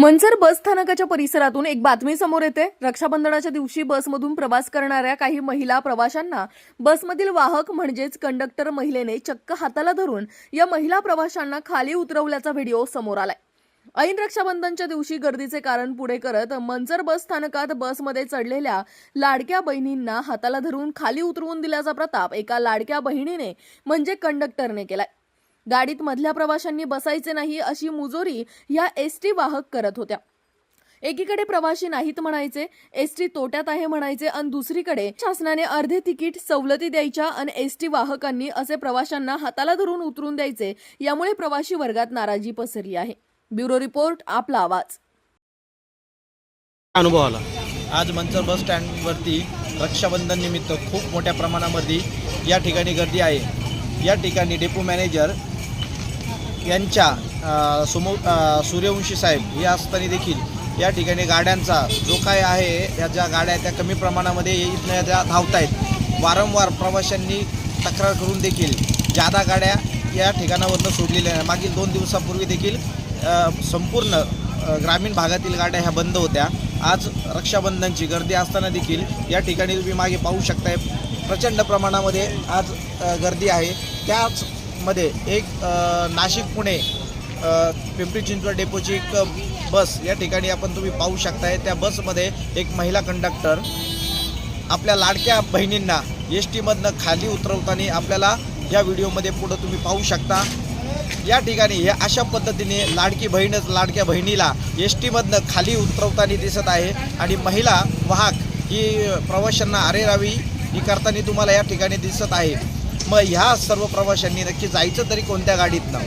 मनसर बस स्थानकाच्या परिसरातून एक बातमी समोर येते. रक्षाबंधनाच्या दिवशी बसमधून प्रवास करणाऱ्या काही महिला प्रवाशांना बसमधील वाहक म्हणजेच कंडक्टर महिलेने चक्क हाताला धरून या महिला प्रवाशांना खाली उतरवल्याचा व्हिडिओ समोर आलाय. ऐन रक्षाबंधनच्या दिवशी गर्दीचे कारण पुढे करत मनसर बस स्थानकात बसमध्ये चढलेल्या लाडक्या बहिणींना हाताला धरून खाली उतरवून दिल्याचा प्रताप एका लाडक्या बहिणीने म्हणजे कंडक्टरने केलाय. गाडीत मधल्या प्रवाशांनी बसायचे नाही अशी मुजोरी ह्या एस टी वाहक करत होत्या. एकीकडे प्रवासी नाहीत म्हणायचे एस टी तोट्यात आहे म्हणायचे आणि दुसरीकडे शासनाने अर्धे तिकीट सवलती द्यायच्या आणि एस टी वाहकांनी असे प्रवाशांना हाताला धरून उतरून द्यायचे यामुळे प्रवासी वर्गात नाराजी पसरली आहे. ब्युरो रिपोर्ट आपला आवाज. अनुभव आला आज मंचर बस स्टँडवरती रक्षाबंधन निमित्त खूप मोठ्या प्रमाणामध्ये या ठिकाणी गर्दी आहे. या ठिकाणी डेपो मॅनेजर यांच्या सुमो सूर्यवंशी साहेब हे असताना देखील या ठिकाणी गाड्यांचा जो काय आहे या ज्या गाड्या त्या कमी प्रमाणामध्ये इथनं या ज्या धावत आहेत वारंवार प्रवाशांनी तक्रार करून देखील जादा गाड्या या ठिकाणावरनं सोडलेल्या आहे मागील दोन दिवसापूर्वी देखील संपूर्ण ग्रामीण भागातील गाड्या ह्या बंद होत्या. आज रक्षाबंधनची गर्दी असताना देखील या ठिकाणी तुम्ही मागे पाहू शकताय. प्रचंड प्रमाणामध्ये आज गर्दी आहे. त्याच मध्ये एक नाशिक पुणे पिंपरी चिंचवड डेपोची एक बस या ठिकाणी आपण तुम्ही पाहू शकताय. त्या बसमध्ये एक महिला कंडक्टर आपल्या लाडक्या बहिणींना एस टीमधनं खाली उतरवताना आपल्याला या व्हिडिओमध्ये पुढं तुम्ही पाहू शकता. या ठिकाणी हे अशा पद्धतीने लाडकी बहीणच लाडक्या बहिणीला एस टीमधनं खाली उतरवताना दिसत आहे आणि महिला वाहक ही प्रवाशांना अरेरावी ही करताना तुम्हाला या ठिकाणी दिसत आहे. मग ह्या सर्व प्रवाशांनी नक्की जायचं तरी कोणत्या गाडीतनं?